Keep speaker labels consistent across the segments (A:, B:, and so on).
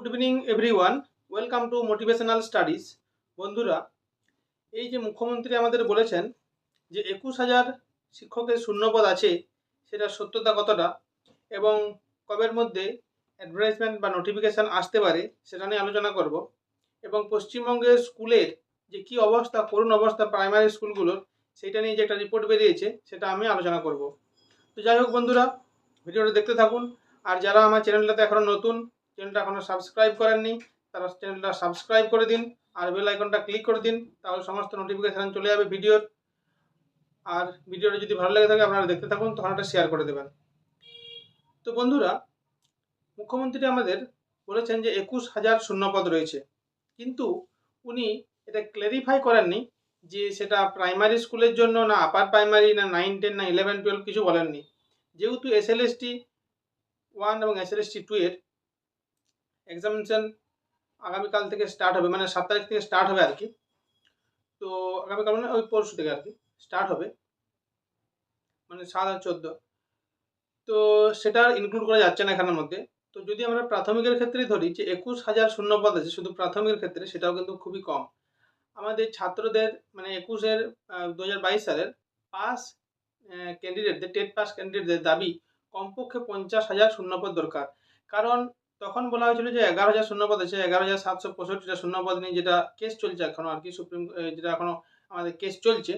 A: Good evening everyone welcome to motivational studies বন্ধুরা, এই যে মুখ্যমন্ত্রী আমাদের বলেছেন যে একুশ হাজার শিক্ষকের শূন্যপদ আছে, সেটা সত্যতা কতটা এবং কবের মধ্যে অ্যাডভার্টাইজমেন্ট বা নোটিফিকেশান আসতে পারে, সেটা নিয়ে আলোচনা করব। এবং পশ্চিমবঙ্গের স্কুলের যে কী অবস্থা, করুণ অবস্থা প্রাইমারি স্কুলগুলোর, সেইটা নিয়ে যে একটা রিপোর্ট বেরিয়েছে, সেটা আমি আলোচনা করব। তো যাই হোক বন্ধুরা, ভিডিওটা দেখতে থাকুন। আর যারা আমার চ্যানেলটাতে এখনও নতুন চ্যানেলটা এখনও সাবস্ক্রাইব করেননি, তারা চ্যানেলটা সাবস্ক্রাইব করে দিন আর বেল আইকনটা ক্লিক করে দিন, তাহলে সমস্ত নোটিফিকেশান চলে যাবে ভিডিওর আর ভিডিওটা যদি ভালো লেগে থাকে আপনারা দেখতে থাকুন, তখন একটা শেয়ার করে দেবেন। তো বন্ধুরা, মুখ্যমন্ত্রী আমাদের বলেছেন যে একুশ হাজার শূন্যপদ রয়েছে। কিন্তু উনি এটা ক্ল্যারিফাই করেননি যে সেটা প্রাইমারি স্কুলের জন্য না আপার প্রাইমারি না নাইন টেন না ইলেভেন টুয়েলভ কিছু বলেননি। যেহেতু S L S T one এবং S L S T two এর এক্সামিনেশন আগামীকাল থেকে স্টার্ট হবে মানে সাত তারিখ থেকে স্টার্ট হবে আর কি তো আগামীকাল মানে ওই পরশু থেকে আর কি স্টার্ট হবে। মানে সাত আর চোদ্দ। তো সেটা ইনক্লুড করা যাচ্ছে না এখানের মধ্যে। তো যদি আমরা প্রাথমিকের ক্ষেত্রে ধরি যে একুশ হাজার শূন্যপদ আছে, শুধু প্রাথমিকের ক্ষেত্রে, সেটাও কিন্তু খুবই কম। আমাদের ছাত্রদের মানে একুশের দু হাজার বাইশ সালের পাস ক্যান্ডিডেটদের টেট পাস ক্যান্ডিডেটদের দাবি কমপক্ষে পঞ্চাশ হাজার শূন্যপদ দরকার। কারণ তখন বলা হয়েছিল যে এগারো হাজার শূন্যপদ আছে এগারো হাজার সাতশো পঁয়ষট্টিটা শূন্যপদ নিয়ে যেটা কেস চলছে এখনও আর কি, সুপ্রিম যেটা এখনও আমাদের কেস চলছে।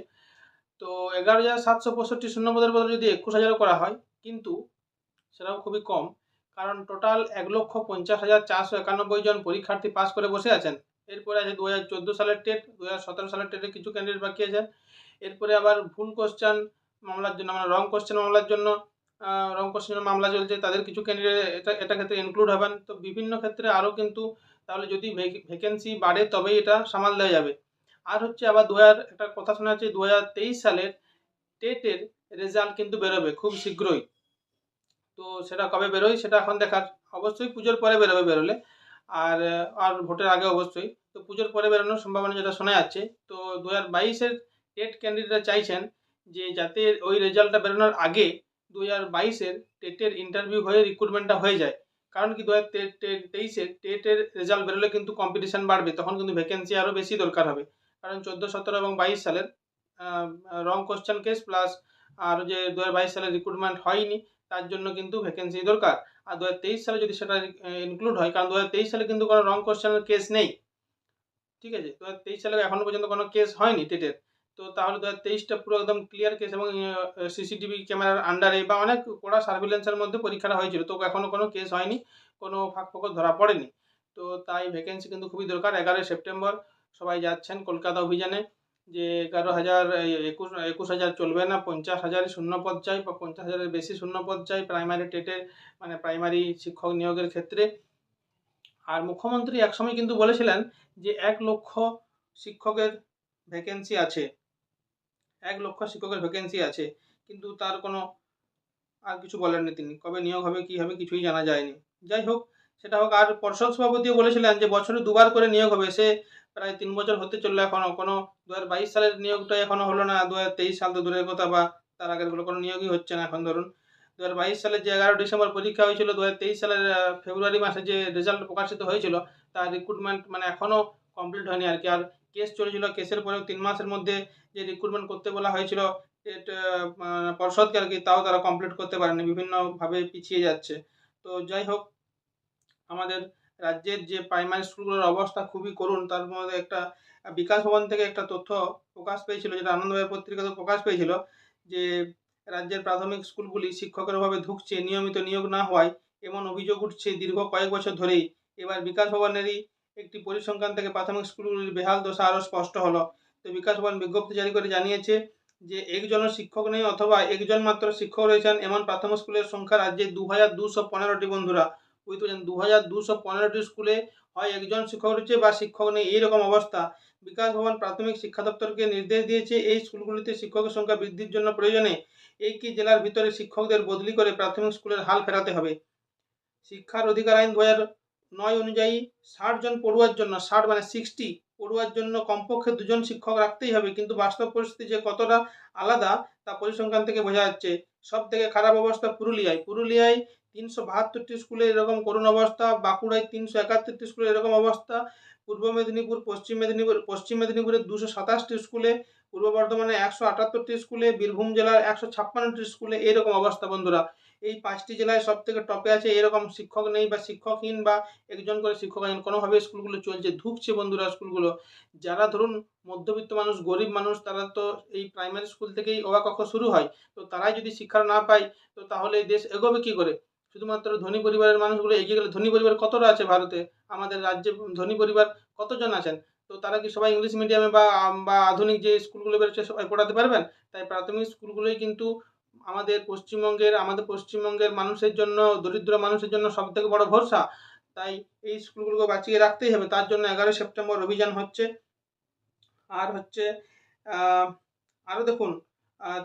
A: তো এগারো হাজার সাতশো পঁয়ষট্টি শূন্যপদের বদলে যদি একুশ হাজারও করা হয়, কিন্তু সেটাও খুবই কম, কারণ টোটাল এক লক্ষ পঞ্চাশ হাজার চারশো একানব্বই জন পরীক্ষার্থী পাস করে বসে আছেন। এরপরে আছে দু হাজার চোদ্দ সালের টেট দু হাজার সতেরো সালের টেটে কিছু ক্যান্ডিডেট বাকি আছেন এরপরে আবার ভুল কোশ্চেন মামলার জন্য মানে রং কোশ্চেন মামলার জন্য রং কোশ্চেনের মামলা চলছে, তাদের কিছু ক্যান্ডিডেট এটা এটা ক্ষেত্রে ইনক্লুড হবেন। তো বিভিন্ন ক্ষেত্রে আরও কিন্তু তাহলে যদি ভ্যাকেন্সি বাড়ে, তবেই এটা সামাল দেওয়া যাবে। আর হচ্ছে আবার দু হাজার, একটা কথা শোনা যাচ্ছে, দু হাজার তেইশ সালের টেটের রেজাল্ট কিন্তু বেরোবে খুব শীঘ্রই। তো সেটা কবে বেরোয়, সেটা এখন দেখার। অবশ্যই পুজোর পরে বেরোবে বেরোলে। আর আর ভোটের আগে অবশ্যই। তো পুজোর পরে বেরোনোর সম্ভাবনা যেটা শোনা যাচ্ছে, তো দু হাজার বাইশের টেট ক্যান্ডিডেটরা চাইছেন যে যাতে ওই রেজাল্টটা বেরোনোর আগে দু হাজার বাইশের টেটের ইন্টারভিউ হয়ে রিক্রুটমেন্টটা হয়ে যায়। কারণ কি? দু হাজার তেইশে টেটের রেজাল্ট বেরোলে কিন্তু কম্পিটিশান বাড়বে, তখন কিন্তু ভ্যাকেন্সি আরও বেশি দরকার হবে। কারণ চোদ্দ, সতেরো এবং বাইশ সালের রং কোশ্চেন কেস প্লাস আর যে দু হাজার বাইশ সালে রিক্রুটমেন্ট হয়নি, তার জন্য কিন্তু ভ্যাকেন্সি দরকার। আর দু হাজার তেইশ সালে যদি সেটা ইনক্লুড হয়, কারণ দু হাজার তেইশ সালে কিন্তু কোনো রং কোশ্চেনের কেস নেই। ঠিক আছে? দু হাজার তেইশ সালে এখনও পর্যন্ত কোনো কেস হয়নি টেটের। তো তাহলে দু হাজার তেইশটা পুরো একদম ক্লিয়ার কেস এবং সিসিটিভি ক্যামেরার আন্ডারে বা অনেক কড়া সার্ভিলেন্সের মধ্যে পরীক্ষাটা হয়েছিল। তো এখনও কোনো কেস হয়নি, কোনো ফাঁক ফোকর ধরা পড়েনি। তো তাই ভ্যাকেন্সি কিন্তু খুবই দরকার। এগারোই সেপ্টেম্বর সবাই যাচ্ছেন কলকাতা অভিযানে যে এগারো হাজার একুশ একুশ হাজার চলবে না, পঞ্চাশ হাজারই শূন্যপদ চাই বা পঞ্চাশ হাজারের বেশি শূন্যপদ চাই প্রাইমারি টেটের মানে প্রাইমারি শিক্ষক নিয়োগের ক্ষেত্রে। আর মুখ্যমন্ত্রী একসময় কিন্তু বলেছিলেন যে এক লক্ষ শিক্ষকের ভ্যাকেন্সি আছে। এক লক্ষ শিক্ষকের ভ্যাকেন্সি আছে, কিন্তু তার কোনো আর কিছু বলেননি তিনি। কবে নিয়োগ হবে, কী হবে, কিছুই জানা যায়নি। যাই হোক, সেটা হোক, আর পর্ষদ সভাপতিও বলেছিলেন যে বছরে দুবার করে নিয়োগ হবে। সে প্রায় তিন বছর হতে চলল এখনও কোনো দু হাজার বাইশ সালের নিয়োগটা এখনও হলো না। দু হাজার তেইশ সাল তো দূরের কথা বা তার আগেরগুলো কোনো নিয়োগই হচ্ছে না এখন ধরুন। দু হাজার বাইশ সালের যে এগারো ডিসেম্বর পরীক্ষা হয়েছিল, দু হাজার তেইশ সালের ফেব্রুয়ারি মাসে যে রেজাল্ট প্রকাশিত হয়েছিল, তার রিক্রুটমেন্ট মানে এখনও কমপ্লিট হয়নি আর কি। আর কেস চলেছিল, কেসের পরেও তিন মাসের মধ্যে যে রিক্রুটমেন্ট করতে বলা হয়েছিল পর্ষদকে আর কি, তাও তারা কমপ্লিট করতে পারেনি, বিভিন্নভাবে পিছিয়ে যাচ্ছে। তো যাই হোক, আমাদের রাজ্যের যে প্রাইমারি স্কুলগুলোর অবস্থা খুবই করুণ, তার মধ্যে একটা, বিকাশ ভবন থেকে একটা তথ্য প্রকাশ পেয়েছিল, যেটা আনন্দবাজার পত্রিকাতে প্রকাশ পেয়েছিল, যে রাজ্যের প্রাথমিক স্কুলগুলি শিক্ষকের অভাবে ধুকছে নিয়মিত নিয়োগ না হওয়ায়, এমন অভিযোগ উঠছে দীর্ঘ কয়েক বছর ধরেই। এবার বিকাশ ভবনেরই একটি পরিসংখ্যান থেকে প্রাথমিক স্কুলগুলির বেহাল দশা আরও স্পষ্ট হলো। তো বিকাশ ভবন বিজ্ঞপ্তি জারি করে জানিয়েছে যে একজনও শিক্ষক নেই অথবা একজন মাত্র শিক্ষক রয়েছেন এমন প্রাথমিক স্কুলের সংখ্যা রাজ্যে দু হাজার দুশো পনেরোটি বন্ধুরা। বুঝতে পারছেন দু হাজার দুশো পনেরোটি স্কুলে হয় একজন শিক্ষক রয়েছে বা শিক্ষক নেই এইরকম অবস্থা। বিকাশ ভবন প্রাথমিক শিক্ষা দপ্তরকে নির্দেশ দিয়েছে, এই স্কুলগুলিতে শিক্ষকের সংখ্যা বৃদ্ধির জন্য প্রয়োজনে কি জেলার ভিতরে শিক্ষকদের বদলি করে প্রাথমিক স্কুলের হাল ফেরাতে হবে। শিক্ষার অধিকার আইন দু হাজার নয় অনুযায়ী ষাট জন পড়ুয়ার জন্য, ষাট মানে সিক্সটি পড়ুয়ার জন্য কমপক্ষে দুজন শিক্ষক রাখতেই হবে। কিন্তু বাস্তব পরিস্থিতি যে কতটা আলাদা তা পরিসংখ্যান থেকে বোঝা যাচ্ছে। সব থেকে খারাপ অবস্থা পুরুলিয়ায়। পুরুলিয়ায় তিনশো বাহাত্তরটি স্কুলে এরকম করুণ অবস্থা, বাঁকুড়ায় তিনশো একাত্তরটি স্কুলে এরকম অবস্থা, পূর্ব মেদিনীপুর, পশ্চিম মেদিনীপুর, পশ্চিম মেদিনীপুরের দুশো সাতাশটি স্কুলে, পূর্ব বর্ধমানে একশো আটাত্তরটি স্কুলে, বীরভূম জেলার একশো ছাপ্পান্নটি স্কুলে এইরকম অবস্থা বন্ধুরা। এই পাঁচটি জেলায় সব থেকে টপে আছে, এরকম শিক্ষক নেই বা শিক্ষকহীন বা একজন করে শিক্ষক আছেন, কোনোভাবে স্কুলগুলো চলছে, ধুকছে বন্ধুরা স্কুলগুলো। যারা ধরুন মধ্যবিত্ত মানুষ, গরিব মানুষ, তারা তো এই প্রাইমারি স্কুল থেকেই অবা কক্ষ শুরু হয়। তো তারাই যদি শিক্ষা না পায়, তো তাহলে দেশ এগোবে কী করে? শুধুমাত্র ধনী পরিবারের মানুষগুলো এগিয়ে গেলে, ধনী পরিবার কতটা আছে ভারতে? আমাদের রাজ্যে ধনী পরিবার কতজন আছেন? তো তারা কি সবাই ইংলিশ মিডিয়ামে বা আধুনিক যে স্কুলগুলো বেরোচ্ছে, সবাই পড়াতে পারবেন? তাই প্রাথমিক স্কুলগুলোই কিন্তু আমাদের পশ্চিমবঙ্গের আমাদের পশ্চিমবঙ্গের মানুষের জন্য, দরিদ্র মানুষের জন্য সবথেকে বড় ভরসা। তাই এই স্কুলগুলোকে বাঁচিয়ে রাখতেই হবে। তার জন্য এগারোই সেপ্টেম্বর অভিযান হচ্ছে। আর হচ্ছে আরও দেখুন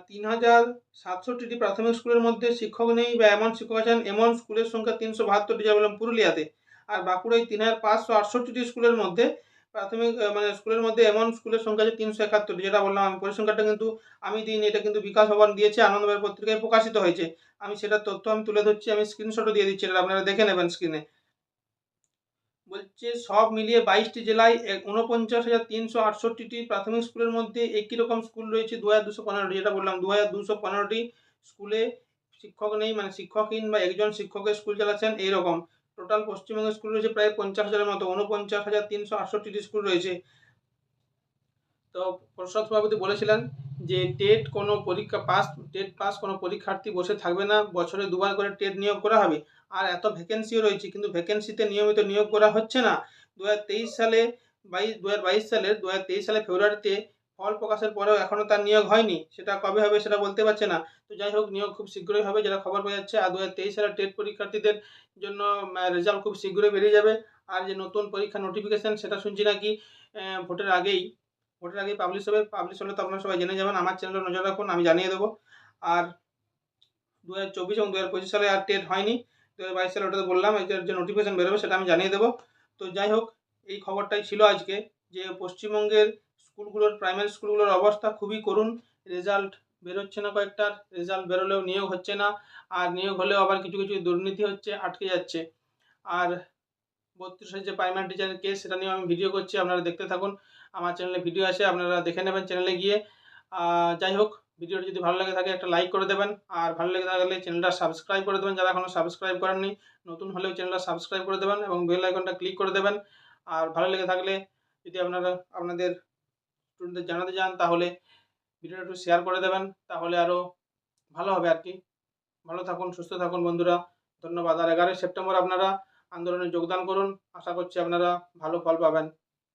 A: তিন হাজার সাতষট্টিটি প্রাথমিক স্কুলের মধ্যে শিক্ষক নেই বা এমন শিক্ষক আছেন, এমন স্কুলের সংখ্যা তিনশো বাহাত্তরটি যা বললাম পুরুলিয়াতে। আর বাঁকুড়ায় তিন হাজার পাঁচশো আটষট্টিটি স্কুলের মধ্যে প্রাথমিক মানে স্কুলের মধ্যে এমন স্কুলের সংখ্যা আছে তিনশো একাত্তরটি, যেটা বললাম আমি। পরিসংখ্যানটা কিন্তু আমি দিইনি, এটা কিন্তু বিকাশ ভবন দিয়েছে আনন্দবাজার পত্রিকায় প্রকাশিত হয়েছে। আমি সেটার তথ্য আমি তুলে ধরছি, আমি স্ক্রিনশটও দিয়ে দিচ্ছি, এটা আপনারা দেখে নেবেন স্ক্রিনে বলছে, সব মিলিয়ে বাইশটি জেলায় ঊনপঞ্চাশ হাজার তিনশো আটষট্টিটি প্রাথমিক স্কুলের মধ্যে একই রকম স্কুল রয়েছে, দু হাজার দুশো পনেরোটি, যেটা বললাম, দু হাজার দুশো পনেরোটি স্কুলে শিক্ষক নেই মানে শিক্ষকহীন বা একজন শিক্ষকের স্কুল চালাচ্ছেন, এইরকম। টোটাল পশ্চিমবঙ্গের স্কুল রয়েছে প্রায় পঞ্চাশ হাজারের মতো, ঊনপঞ্চাশ হাজার তিনশো আটষট্টিটি স্কুল রয়েছে। তো প্রসাদ সভাপতি বলেছিলেন যে টেট কোনো পরীক্ষা পাস টেট পাস কোনো পরীক্ষার্থী বসে থাকবে না, বছরে দুবার করে টেট নিয়োগ করা হবে। আর এত ভ্যাকেন্সিও রয়েছে, কিন্তু ভ্যাকেন্সিতে নিয়মিত নিয়োগ করা হচ্ছে না। দু হাজার তেইশ সালে বাইশ, দু সালের, দু সালে ফেব্রুয়ারিতে ফল প্রকাশের পরেও এখনও তার নিয়োগ হয়নি। সেটা কবে হবে সেটা বলতে পারছে না। তো যাই হোক, নিয়োগ খুব শীঘ্রই হবে যেটা খবর পাওয়া যাচ্ছে। আর দু হাজার তেইশ সালের টেট পরীক্ষার্থীদের জন্য রেজাল্ট খুব শীঘ্রই বেরিয়ে যাবে। আর যে নতুন পরীক্ষা নোটিফিকেশান সেটা শুনছি নাকি ভোটের আগেই ভোটের আগেই পাবলিশ হবে। পাবলিশ হলে তো আপনারা সবাই জেনে যাবেন। আমার চ্যানেলে নজর রাখুন, আমি জানিয়ে দেবো। আর দু হাজার চব্বিশ এবং দু হাজার পঁচিশ সালে আর টেট হয়নি। দু হাজার বাইশ সালে ওটাতে বললাম এটার যে নোটিফিকেশান বেরোবে সেটা আমি জানিয়ে দেবো। তো যাই হোক, এই খবরটাই ছিল আজকে যে পশ্চিমবঙ্গের স্কুলগুলোর প্রাইমারি স্কুলগুলোর অবস্থা খুবই করুণ। রেজাল্ট বেরোচ্ছে না কয়েকটার রেজাল্ট বেরোলেও নিয়োগ হচ্ছে না। আর নিয়োগ হলেও আবার কিছু কিছু দুর্নীতি হচ্ছে, আটকে যাচ্ছে। আর বত্রিশের যে প্রাইমারি টিচারের কেস সেটা নিয়ে আমি ভিডিও করছি, আপনারা দেখতে থাকুন। আমার চ্যানেলে ভিডিও আছে আপনারা দেখে নেবেন চ্যানেলে গিয়ে। যাই হোক ভিডিওটি যদি ভালো লাগে থাকে, একটা লাইক করে দেবেন। আর ভালো লেগে থাকলে চ্যানেলটা সাবস্ক্রাইব করে দেবেন, যারা এখনও সাবস্ক্রাইব করেননি, নতুন হলেও চ্যানেলটা সাবস্ক্রাইব করে দেবেন এবং বেল আইকনটা ক্লিক করে দেবেন। আর ভালো লেগে থাকলে যদি আপনারা, আপনাদের স্টুডেন্টদের জানাতে চান, তাহলে ভিডিওটা একটু শেয়ার করে দেবেন, তাহলে আরও ভালো হবে আর কি। ভালো থাকুন, সুস্থ থাকুন বন্ধুরা। ধন্যবাদ। আর এগারোই সেপ্টেম্বর আপনারা আন্দোলনে যোগদান করুন। আশা করছি আপনারা ভালো ফল পাবেন।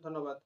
A: ধন্যবাদ।